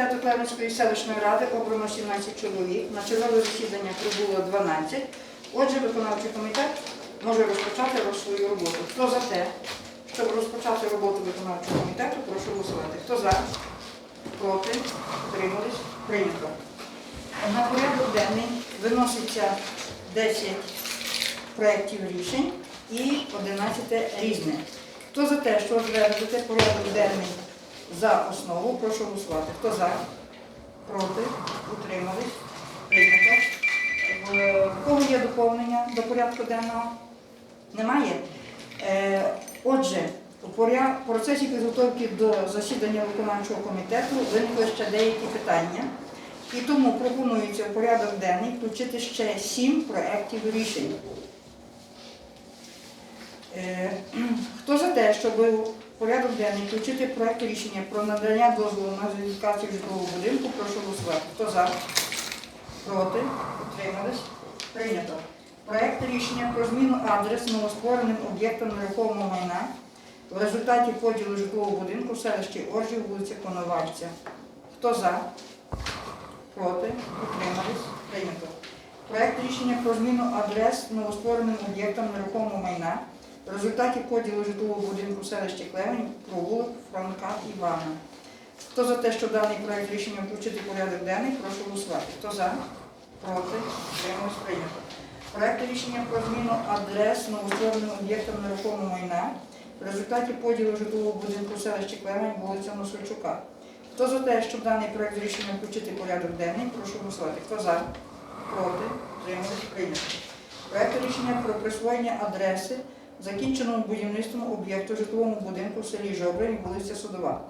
комітету Клевенської селищної ради обрано 17 чоловік. На чергове засідання прибуло 12. Отже, виконавчий комітет може розпочати свою роботу. Хто за те, щоб розпочати роботу виконавчого комітету, прошу голосувати. Хто за? Проти? Утримались? Прийнято. На порядок денний виноситься 10 проєктів рішень і 11 різне. Хто за те, що затвердити порядок денний за основу, прошу голосувати. Хто за? Проти? Утримались? Прийнято. В в кого є доповнення до порядку денного? Немає? Е, Отже, у процесі підготовки до засідання виконавчого комітету виникли ще деякі питання. І тому пропонується в порядок денний включити ще сім проєктів рішень. Е, Хто за те, щоб порядок денний включити проєкт рішення про надання дозволу на зайдикацію житлового будинку, прошу голосувати. Хто за? Проти? Утримались? Прийнято. Проєкт рішення про зміну адресу новоствореним об'єктом нерухомого майна в результаті поділу житлового будинку в селищі Оржів, вулиця Коновальця. Хто за? Проти? Утримались? Прийнято. Проект рішення про зміну адрес новоствореним об'єктам нерухомого майна в результаті поділу житлового будинку в селищі Клевень, провулок Франка Івана. Хто за те, щоб даний проект рішення включити в порядок денний, прошу голосувати. Хто за? Проти? Утримались? Прийнято. Проект рішення про зміну адрес новоствореним об'єктам нерухомого майна в результаті поділу житлового будинку в селищі Клевень, вулиця Носольчука. Хто за те, щоб даний проект рішення включити в порядок денний, прошу голосувати. Хто за? Проти? Утримались? Прийнято. Проект рішення про присвоєння адреси закінченому будівництвом об'єкту житловому будинку в селі Жобрин, вулиця Судова.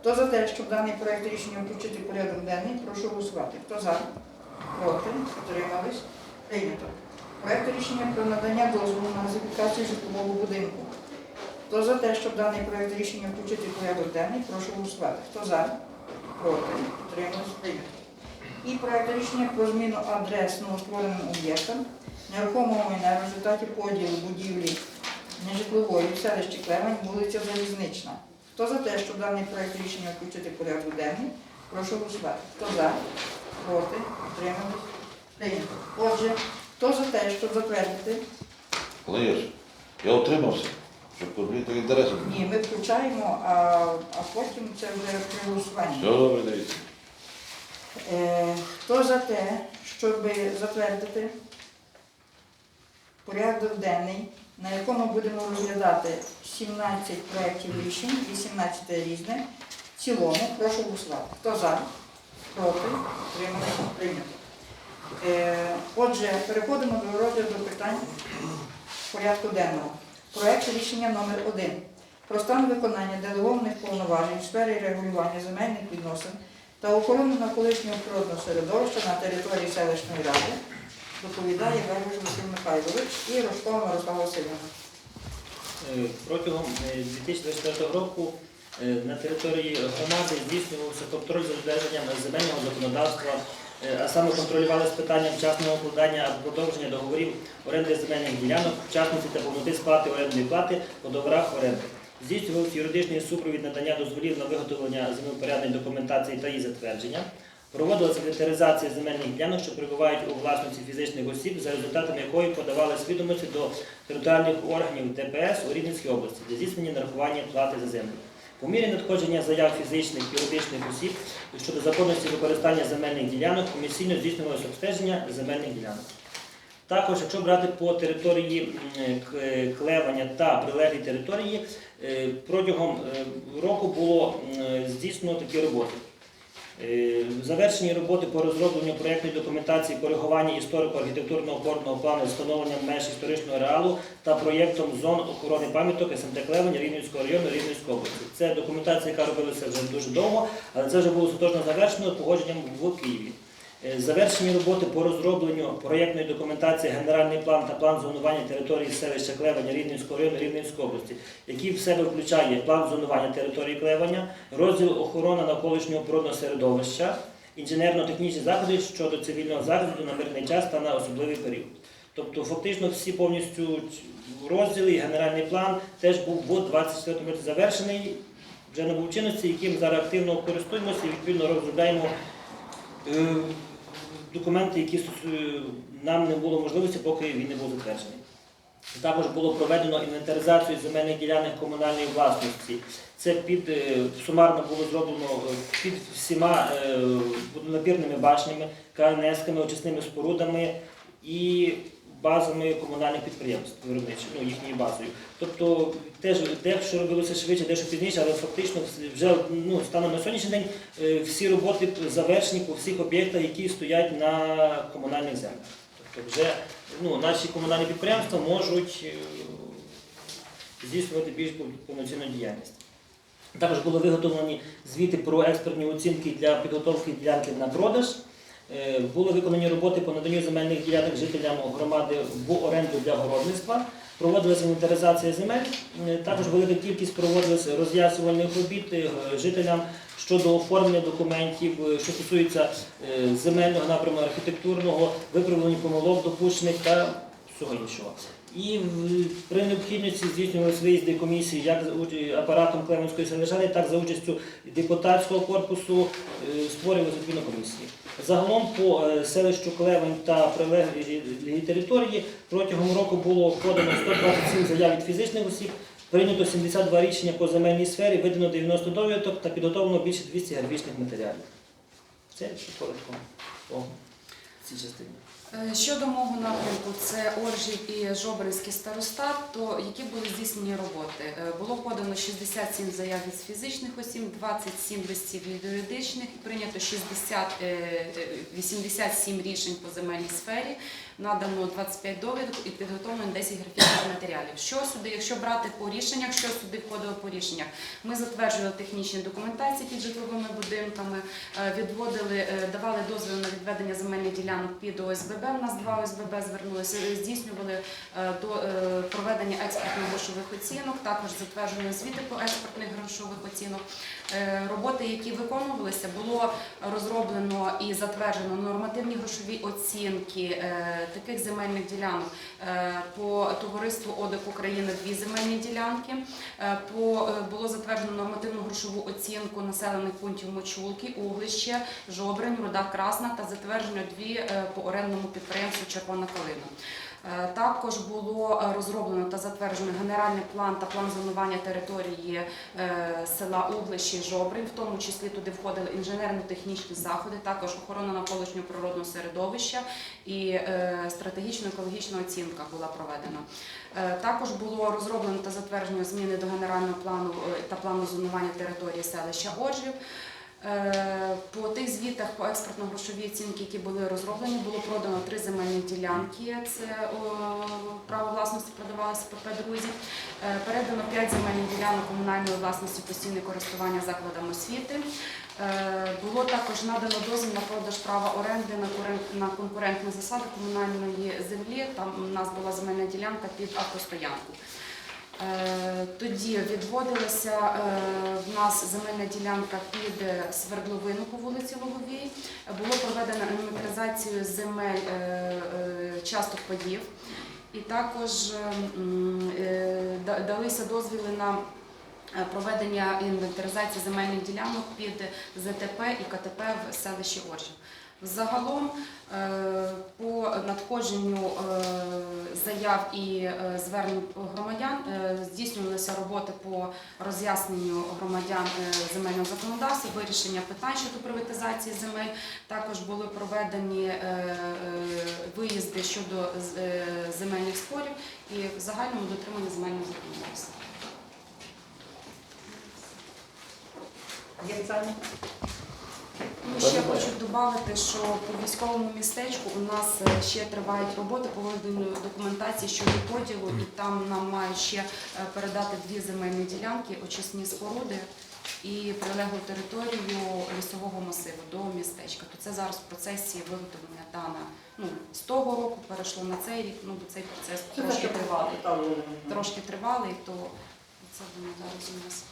Хто за те, щоб даний проект рішення включити порядок денний, прошу голосувати. Хто за? Проти? Утримались? Прийнято. Проект рішення про надання дозволу на газифікацію житлового будинку. Хто за те, щоб даний проект рішення включити порядок денний, прошу голосувати. Хто за? Проти? Утримались? Прийнято. І проект рішення про зміну адрес новоствореним об'єктам нерухомого майна в результаті поділу будівлі нежитлової в селищі Клевень, вулиця Залізнична. Хто за те, щоб даний проект рішення включити в порядок денний, прошу голосувати. Хто за? Проти? Утримались? Прийнято. Отже, хто за те, щоб затвердити? Лиш, я утримався, щоб конфлікту інтересів. Ні, ми включаємо, а, а потім це вже при голосуванні. Все добре, дивіться. Е, Хто за те, щоб затвердити порядок денний, на якому будемо розглядати 17 проєктів рішень, 18 різне, в цілому, прошу голосувати. Хто за? Проти? Утримались? Прийнято. Е, Отже, переходимо до розгляду питань порядку денного. Проект рішення номер 1 про стан виконання делегованих повноважень в сфері регулювання земельних відносин та охорони навколишнього природного середовища на території селищної ради доповідає Вербуш Василь Михайлович і Рожкова Мирослава Васильівна. Е, Протягом е, 2024 року е, на території громади здійснювався контроль за додержанням земельного законодавства, е, а саме контролювалися питання вчасного укладання або продовження договорів оренди земельних ділянок, вчасності та повноти сплати орендної плати по договорах оренди. Здійснювався юридичний супровід надання дозволів на виготовлення землепорядної документації та її затвердження. Проводилася інвентаризація земельних ділянок, що перебувають у власності фізичних осіб, за результатами якої подавали відомості до територіальних органів ДПС у Рівненській області для здійснення нарахування плати за землю. По мірі надходження заяв фізичних і юридичних осіб щодо законності використання земельних ділянок комісійно здійснювалося обстеження земельних ділянок. Також, якщо брати по території Клевання та прилеглій території, е, протягом е, року було здійснено такі роботи. Е, Завершені роботи по розробленню проєктної документації коригування історико-архітектурного опорного плану встановлення меж історичного реалу та проєктом зон охорони пам'яток СМТ Клевень Рівненського району Рівненської області. Це документація, яка робилася вже дуже довго, але це вже було остаточно завершено погодженням в Києві. Е, Завершені роботи по розробленню проєктної документації Генеральний план та план зонування території селища Клевеня Рівненського району Рівненської області, який в себе включає план зонування території Клевеня, розділ охорона навколишнього природного середовища, інженерно-технічні заходи щодо цивільного захисту на мирний час та на особливий період. Тобто, фактично, всі повністю розділи і генеральний план теж був в 24 році завершений. вже набув чинності, яким зараз активно користуємося і відповідно розробляємо е, документи, які нам не було можливості, поки він не був затверджений. Також було проведено інвентаризацію земельних ділянок комунальної власності. Це під е, сумарно було зроблено е, під всіма е, водонапірними башнями, КНС-ками, очисними спорудами і базами комунальних підприємств виробничих, ну їхньою базою. Тобто теж дещо робилося швидше, дещо пізніше, але фактично вже ну, станом на сьогоднішній день е, всі роботи завершені по всіх об'єктах, які стоять на комунальних землях. Тобто вже ну, наші комунальні підприємства можуть е, здійснювати більш повноцінну діяльність. Також були виготовлені звіти про експертні оцінки для підготовки ділянки на продаж. Е, Були виконані роботи по наданню земельних ділянок жителям громади в оренду для городництва. Проводилася інвентаризація земель. Е, Також велика кількість проводилася роз'ясувальних робіт е, жителям щодо оформлення документів, що стосується земельного напряму архітектурного, виправлення помилок допущених та всього іншого. І при необхідності здійснювалися виїзди комісії як за апаратом Клеменської селищани, так за участю депутатського корпусу, е, створювалися відповідно комісії. Загалом по е, селищу Клевень та прилеглій території протягом року було подано 127 заяв від фізичних осіб, прийнято 72 рішення по земельній сфері, видано 90 довідок та підготовлено більше 200 графічних матеріалів. Це коротко по цій частині. Е, Щодо мого напрямку, це Оржів і Жобринський старостат, то які були здійснені роботи? Е, Було подано 67 заяв від фізичних осіб, 27 листів від юридичних, прийнято 60, е, е, 87 рішень по земельній сфері, надано 25 довідок і підготовлено 10 графічних матеріалів. Що сюди, якщо брати по рішеннях, що сюди входило по рішеннях? Ми затверджували технічні документації під житловими будинками, е, відводили, е, давали дозвіл на відведення земельних ділянок під ОСББ. У нас два ОСББ звернулися, е, здійснювали до проведення експертно-грошових оцінок, також затверджували звіти по експертних грошових оцінок. Роботи, які виконувалися, було розроблено і затверджено нормативні грошові оцінки таких земельних ділянок Е, по товариству ОДЕК України дві земельні ділянки. Е, По е, було затверджено нормативну грошову оцінку населених пунктів Мочулки, Углище, Жобрин, Руда Красна та затверджено дві по орендному підприємству Червона Калина. Е, Також було е, розроблено та затверджено генеральний план та план зонування території е, села Углище і Жобрин, в тому числі туди входили інженерно-технічні заходи, також охорона навколишнього природного середовища і стратегічно-екологічна оцінка була проведена. Також було розроблено та затверджено зміни до генерального плану та плану зонування території селища Оржів. Е, По тих звітах по експортно-грошовій оцінки, які були розроблені, було продано три земельні ділянки. Це право власності продавалося ПП «Друзі». Е, Передано п'ять земельних ділянок комунальної власності постійне користування закладами освіти. Е, Було також надано дозвіл на продаж права оренди на конкурентні засади комунальної землі. Там у нас була земельна ділянка під автостоянку. Е, Тоді відводилася е, в нас земельна ділянка під свердловину по вулиці Луговій. Було проведено інвентаризацію земель е, часток подів. І також далися дозвіли на проведення інвентаризації земельних ділянок під ЗТП і КТП в селищі Оржів. Загалом е, по надходженню е, заяв і е, звернень громадян здійснювалися роботи по роз'ясненню громадян земельного законодавства, вирішення питань щодо приватизації земель. Також були проведені виїзди щодо земельних спорів і в загальному дотримання земельного законодавства. Ще хочу додати, що по військовому містечку у нас е, ще тривають роботи по виведенню документації щодо поділу, і там нам мають ще е, передати дві земельні ділянки, очисні споруди і прилеглу територію лісового масиву до містечка. То це зараз в процесі виготовлення дана. Ну, з того року перейшло на цей рік, ну бо цей процес Це трошки тривалий. питали. Трошки тривалий, то це воно зараз у нас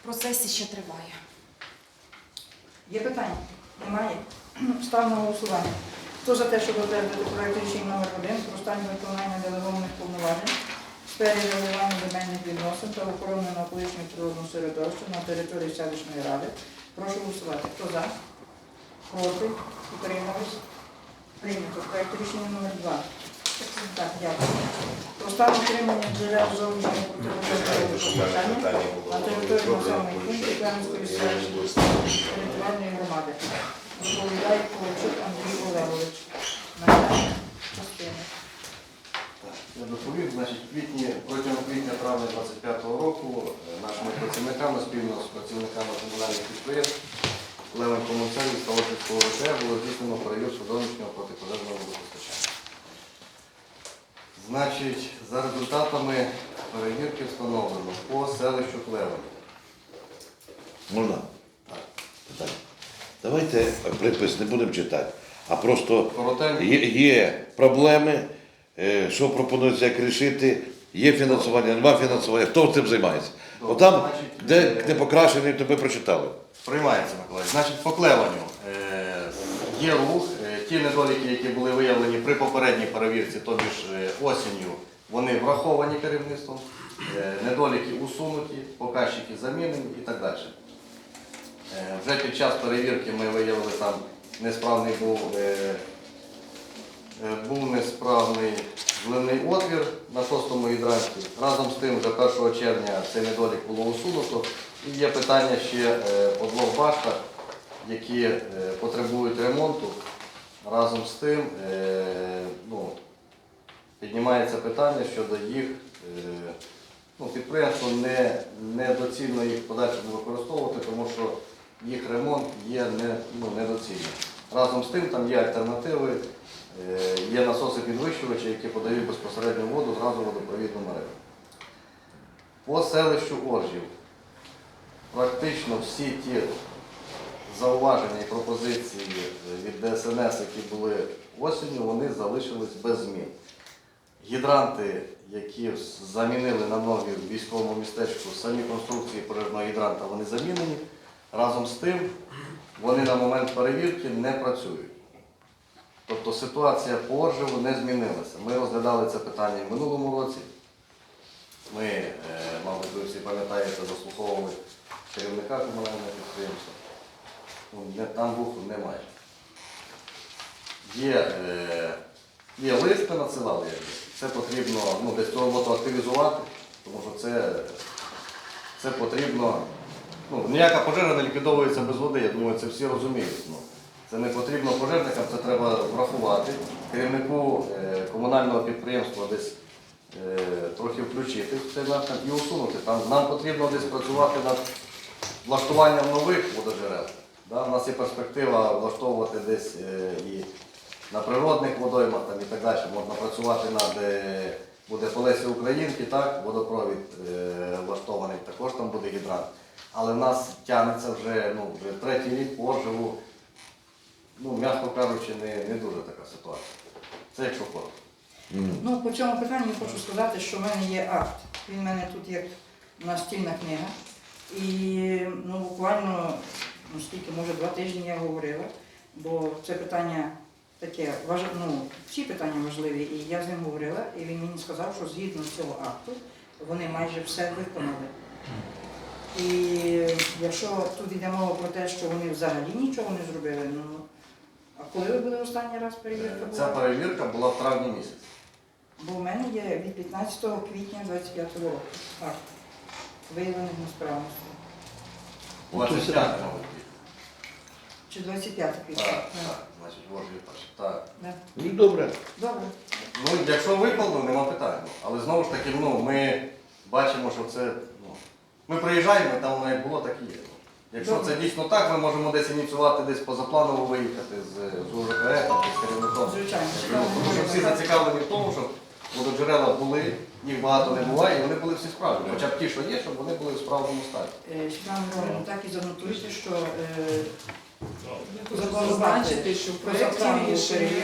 в процесі ще триває. Є питання? Немає? Став на голосування. Хто за те, щоб затвердити проект рішення номер 1 про останнє виконання делегованих повноважень сфері регулювання земельних відносин та охорони навколишнього природного середовища на території селищної ради. Прошу голосувати. Хто за? Проти? Утримались? Прийнято. Проект рішення номер 2. Так, дякую. Про стан отримання джерел зовнішнього протипожежного постачання на території населених пунктів Кам'янської селищної територіальної громади. Доповідає Ковальчук Андрій Олегович. Я доповів, значить, в квітні, протягом квітня-травня 25-го року е, нашими працівниками спільно з працівниками комунальних підприємств Левен Комунцеві та Офісського ВТ було здійснено перевірку зовнішнього протипожежного водопостачання. Значить, за результатами перевірки встановлено по селищу Клевен. Можна? Так. Давайте припис не будемо читати, а просто є, є проблеми, е, що пропонується, як рішити, є фінансування, нема фінансування, хто цим займається. Добре, Отам, значить, де е, не покращений, то ми прочитали. Приймається, Миколаївич. Значить, по клеванню е, є рух. Ті недоліки, які були виявлені при попередній перевірці, тобі ж осінню, вони враховані керівництвом, недоліки усунуті, показчики замінені і так далі. Е, Вже під час перевірки ми виявили там несправний був, е, е, був несправний зливний отвір на шостому гідранті. Разом з тим, вже 1 червня цей недолік було усунуто. І є питання ще по двох баштах, які потребують ремонту. Разом з тим ну, піднімається питання щодо їх. Ну, підприємство не, недоцільно їх в подальшому використовувати, тому що їх ремонт є не, ну, недоцільним. Разом з тим там є альтернативи, е, є насоси підвищувачі, які подають безпосередньо воду зразу водопровідну мережу. По селищу Оржів практично всі ті зауваження і пропозиції від ДСНС, які були осінню, вони залишились без змін. Гідранти, які замінили на нові в військовому містечку, самі конструкції пожежного гідранта, вони замінені. Разом з тим, вони на момент перевірки не працюють. Тобто ситуація по Оржеву не змінилася. Ми розглядали це питання в минулому році. Ми, е, мабуть, ви всі пам'ятаєте, заслуховували керівника комунального підприємства. Ну, Там руху немає. Є, е, є лист, надсилали. Це потрібно ну, десь цю роботу активізувати, тому що це, це потрібно. Ну, ніяка пожежа не ліквідовується без води, я думаю, це всі розуміють. Ну, це не потрібно пожежникам, це треба врахувати. Керівнику е, комунального підприємства десь е, трохи включити в цей напрям і усунути. Там, нам потрібно десь працювати над влаштуванням нових вододжерел. Да? У нас є перспектива влаштовувати десь е, і на природних водоймах там, і так далі. Можна працювати над е, буде по Лесі Українки, так, водопровід е, влаштований, також там буде гідрант. Але в нас тягнеться вже, ну, вже третій рік по Оржеву, ну, м'яко кажучи, не, не дуже така ситуація. Це якщо коротко. Ну, по цьому питанню я хочу сказати, що в мене є акт. Він в мене тут є настільна книга. І ну, буквально, ну, скільки, може, два тижні я говорила, бо це питання таке, важ... ну, всі питання важливі, і я з ним говорила, і він мені сказав, що згідно цього акту вони майже все виконали. І якщо тут йде мова про те, що вони взагалі нічого не зробили, ну а коли ви були останній раз перевірка Ця перевірка була в травні місяці. Бо в мене є від 15 квітня 25 року акт виявлених несправностей. 25 мабуть. Чи 25 квітня? Так, так, значить, Оржів перший. Так. Да. Ну добре. Добре. Ну, якщо виконано, нема питань. Але знову ж таки, ну, ми бачимо, що це. Ми приїжджаємо, там воно як було, так і є. Якщо це дійсно так, ми можемо десь ініціювати, десь позапланово виїхати з, з там, з керівником. Звичайно. Тому що всі зацікавлені в тому, щоб вододжерела були, їх багато не буває, і вони були всі справжні. Хоча б ті, що є, щоб вони були в справному стані. Е, Світлана так і занотуйте, що е, зазначити, що в проєкті рішення,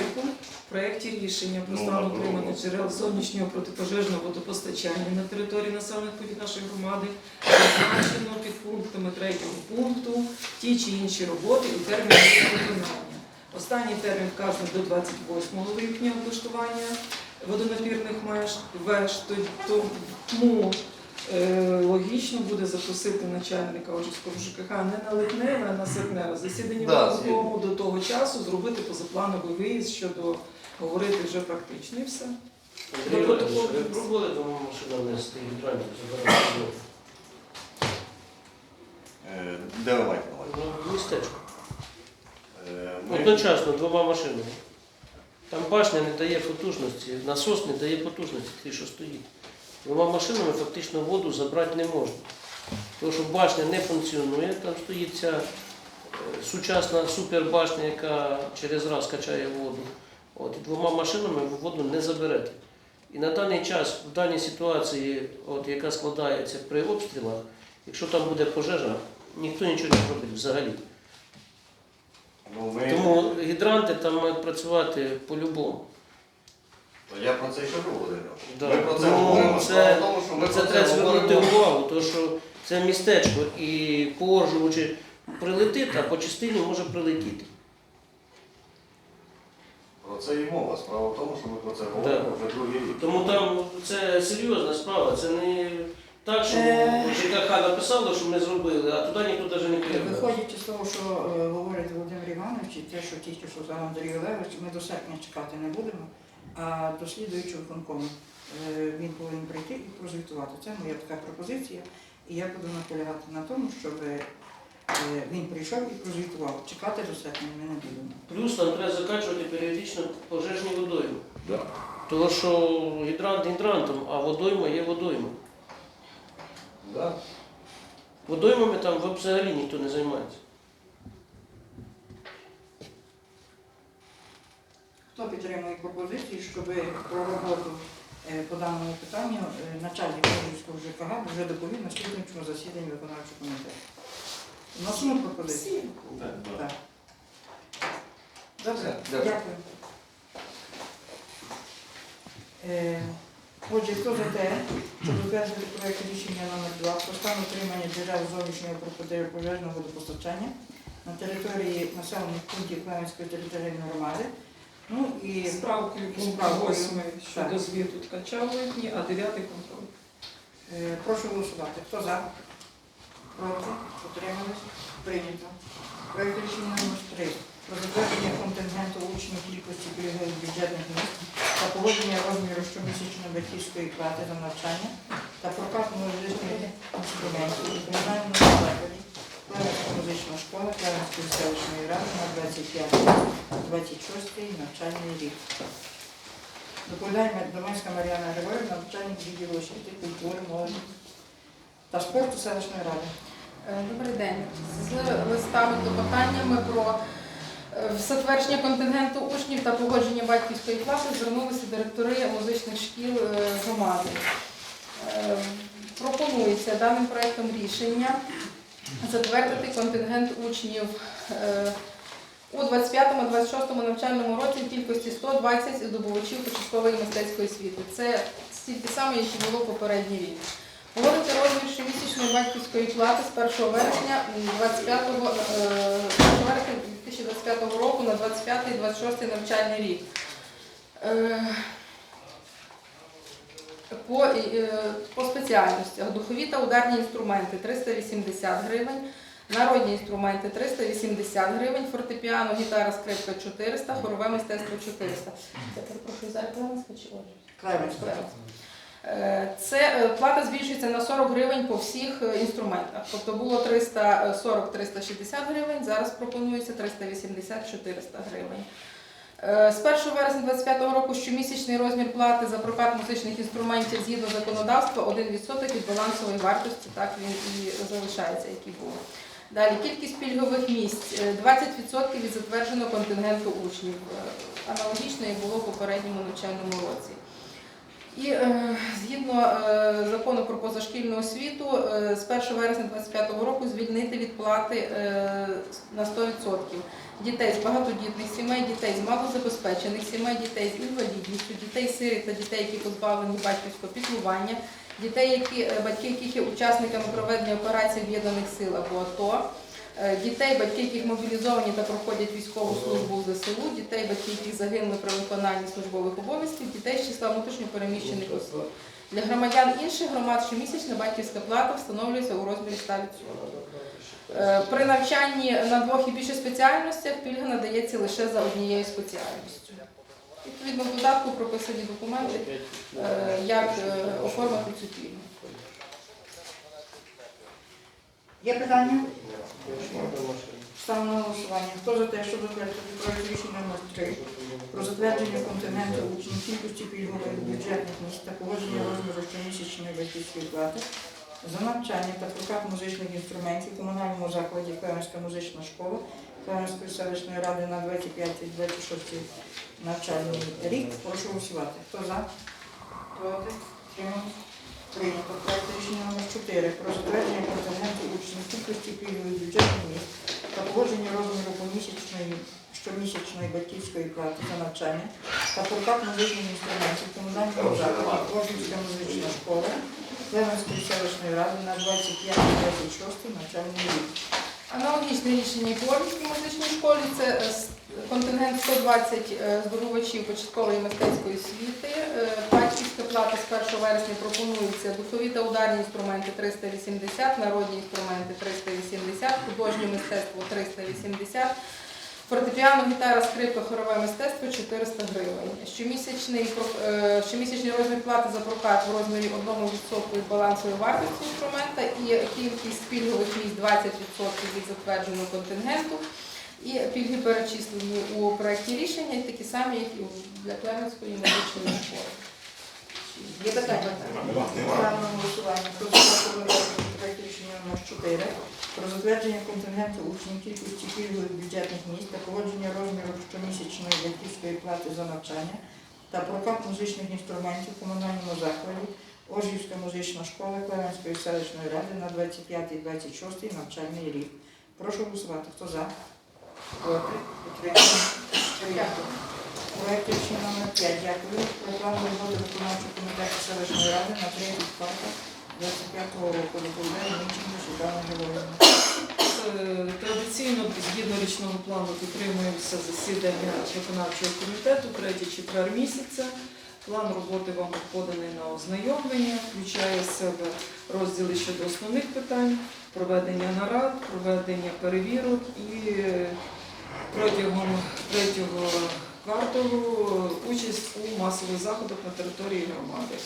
в проєкті рішення про Ну, стан на утримання джерел зовнішнього протипожежного водопостачання на території населених пунктів нашої громади зазначено під пунктами третього пункту ті чи інші роботи і терміни їх виконання. Останній термін вказаний до 28 липня облаштування водонапірних меж веж, то- то- тому логічно буде запросити начальника Ожівського ЖКХ не на липневе, а на серпневе засідання Да, виконкому до того часу зробити позаплановий виїзд щодо говорити вже практично і все. Ви пробували машину внести гідрантів забирати? Е, Де ви маєте на увазі? Ну, в містечко. Е, ми- Одночасно двома машинами. Там башня не дає потужності, насос не дає потужності, той, що стоїть. Двома машинами фактично воду забрати не можна. Тому що башня не функціонує, там стоїть ця е, сучасна супербашня, яка через раз качає воду. От, і двома машинами ви воду не заберете. І на даний час, в даній ситуації, от, яка складається при обстрілах, якщо там буде пожежа, ніхто нічого не зробить взагалі. Ну, ми... Тому гідранти там мають працювати по-любому. То Я про це й кажу, Володимир. Да. Ми про це Ну, говоримо. це- Справа в тому, що ми Це про треба звернути говоримо. увагу, тому що це містечко і по Оржеву чи прилетить, а по частині може прилетіти. Про це і мова. Справа в тому, що ми про це говоримо вже другий рік. Тому там це серйозна справа, це не так, що Е. ЖКХ написало, що ми зробили, а туди ніхто навіть не перебуває. Виходячи з того, що е, говорить Володимир Іванович, і те, що тільки що сказав Андрій Олегович, ми до серпня чекати не будемо, а до слідуючого виконкому е, він повинен прийти і прозвітувати. Це моя така пропозиція. І я буду наполягати на тому, щоб е, він прийшов і прозвітував. Чекати до серпня ми не будемо. Плюс нам треба закачувати періодично пожежні водойми. Да. Тому що гідрант гідрантом, а водойма є водойма. Да. Водоймами там взагалі ніхто не займається. Хто підтримує пропозиції, щоб про роботу е, по даному питанню е, начальник Київського ЖКГ вже доповів на слідуючому засіданні виконавчого комітету. Вносимо пропозиції? Так. Добре, дякую. Е, Отже, хто за те, щоб затвердити проєкт рішення номер 2 про стан утримання джерел зовнішнього протипожежного водопостачання на території населених пунктів Клевенської територіальної громади. Ну і Справкою І пункту справкою. 8 щодо Так. звіту ткача в липні, а 9 контроль. Е, Прошу голосувати. Хто за? Проти? Утримались? Прийнято. Проект рішення номер 3 про затвердження контингенту учнів кількості пільгових бюджетних місць та погодження розміру щомісячної батьківської плати за навчання та прокат музичних інструментів музична школа Клевенської селищної ради на 25-26 навчальний рік. Доповідає Доманська Мар'яна Григорівна, начальник відділу освіти, культури, молоді та спорту селищної ради. Е, Добрий день. З листами клопотаннями про е, затвердження контингенту учнів та погодження батьківської класи звернулися директори музичних шкіл е, громади. Пропонується даним проектом рішення затвердити контингент учнів е, у 25-26 навчальному році в кількості 120 здобувачів початкової мистецької освіти. Це стільки саме, як і було попередній рік. Погодити розмір щомісячної батьківської плати з 1 вересня 25, е, 1 вересня 2025 року на 25-26 навчальний рік. Е, По, е, по спеціальностях духові та ударні інструменти 380 гривень, народні інструменти 380 гривень, фортепіано, гітара, скрипка 400, хорове мистецтво 400. Я перепрошую, зараз Клевенська чи Ольга? Клевенська. Е, Це е, плата збільшується на 40 гривень по всіх е, інструментах. Тобто було 340-360 гривень, зараз пропонується 380-400 гривень. Е, З 1 вересня 2025 року щомісячний розмір плати за прокат музичних інструментів згідно законодавства 1% від балансової вартості, так він і залишається, який був. Далі кількість пільгових місць е, 20% від затвердженого контингенту учнів. Е, Аналогічно як було в попередньому навчальному році. І е, згідно е, закону про позашкільну освіту, е, з 1 вересня 2025 року звільнити від плати е, на 100% дітей з багатодітних сімей, дітей з малозабезпечених сімей, дітей з інвалідністю, дітей сиріт та дітей, які позбавлені батьківського піклування, дітей, які, е, батьки яких є учасниками проведення операцій об'єднаних сил або АТО, Е, Дітей, батьки, яких мобілізовані та проходять військову службу в ЗСУ, дітей, батьки, яких загинули при виконанні службових обов'язків, дітей з числа внутрішньопереміщених осіб. Для громадян інших громад щомісячна батьківська плата встановлюється у розмірі 100%. Е, При навчанні на двох і більше спеціальностях пільга надається лише за однією спеціальністю. Відповідно, в додатку прописані документи, е, як е, оформити цю пільгу. Є питання? Ставимо на голосування. Хто за те, щоб затвердити проект рішення номер 3 про затвердження континенту учнів кількості пільгових бюджетних місць та погодження розміру щомісячної батьківської плати за навчання та прокат музичних інструментів комунальному закладі Клевенська музична школа Клевенської селищної ради на 25-26 навчальний рік. Прошу голосувати. Хто за? Проти? Утримались? Прийнято. Проект рішення номер 4 про затвердження контингенту учнів кількості пільгових бюджетних місць та погодження розміру помісячної щомісячної батьківської плати за навчання та прокат музичних інструментів в комунальному закладі Кожнівська музична школа Клеменської селищної ради на 25-26 навчальний рік. Аналогічне рішення і по музичній школі це е, контингент 120 е, здобувачів початкової мистецької освіти. Е, Батьківська плата з 1 вересня пропонується духові та ударні інструменти 380, народні інструменти 380, художнє мистецтво 380, фортепіано, гітара, скрипка, хорове мистецтво 400 гривень. Щомісячний, е, щомісячний розмір плати за прокат в розмірі 1% від балансової вартості інструмента і кількість пільгових місць 20% від затвердженого контингенту. І пільги перечислені у проєкті рішення, і такі самі, як і для Клеменської музичної школи. Є питання? Ставимо проект рішення номер 4 про затвердження контингенту учнів кількості пільгових бюджетних місць та погодження розміру щомісячної батьківської плати за навчання та прокат музичних інструментів в комунальному закладі Ожгівська музична школа Клевенської селищної ради на 25-26 навчальний рік. Прошу голосувати. Хто за? Проти? Утримання? Проект рішення номер 5. Дякую. Про план роботи виконавчого комітету селищної ради на третій квартал 25 року. Доповідає Ніченко Світлана Георгіївна. Е, Традиційно згідно річного плану підтримуємося засідання виконавчого комітету третій четвер місяця. План роботи вам поданий на ознайомлення, включає в себе розділи щодо основних питань, проведення нарад, проведення перевірок і е, протягом третього кварталу участь у масових заходах на території громади.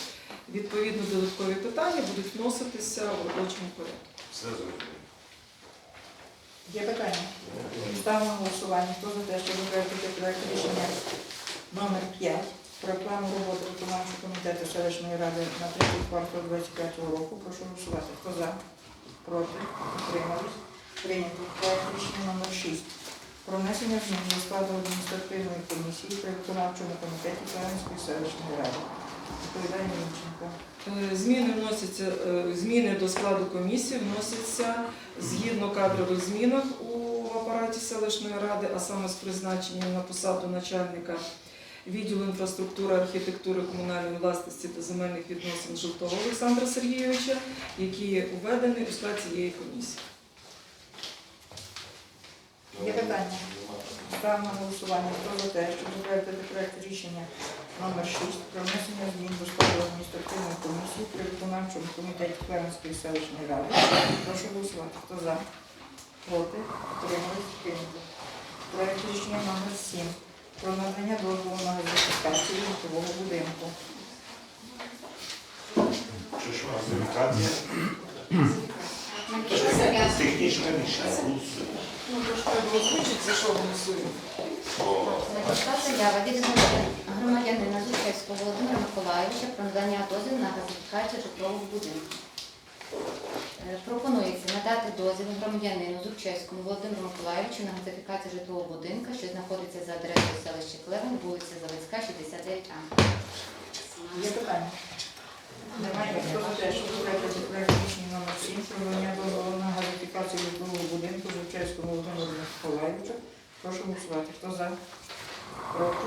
Відповідно, додаткові питання будуть вноситися в робочому порядку. Є питання? Ставимо на голосування. Хто за те, щоб затвердити проект рішення номер 5 про план роботи виконавчого комітету селищної ради на третій квартал 25 року. Прошу голосувати. Хто за? Проти? Утримались? Прийнято. Проект рішення номер 6 про внесення змін до складу адміністративної комісії при виконавчому комітеті Клевенської селищної ради. Е, Зміни вносяться, е, зміни до складу комісії вносяться згідно кадрових змінах у апараті селищної ради, а саме з призначенням на посаду начальника відділу інфраструктури, архітектури, комунальної власності та земельних відносин Жовтого Олександра Сергійовича, який введений у склад цієї комісії. Є питання? Ставимо голосування. За те, щоб затвердити проект рішення номер 6 про внесення змін до складу адміністративної комісії при виконавчому комітеті Клевенської селищної ради. Прошу голосувати. Хто за? Проти? Утримались? Прийнято. Проект рішення номер 7 про надання дозволу на газифікацію житлового будинку. Технічне рішення. Ну, тож треба озвучити, за що голосуємо. Надійшла заява від громадянина Зубчевського Володимира Миколаївича про надання дозволу на газифікацію житлового будинку. Е, Пропонується надати дозвіл громадянину Зубчевському Володимиру Миколаївичу на газифікацію житлового будинку, що знаходиться за адресою селища Клевен, вулиця Заводська, 69А. Є питання? Немає. Хто за те, рішення номер 7 про надання дозволу на газифікацію житлового будинку Жовчевському Володимиру Миколаївичу? Прошу голосувати. Хто за? Проти?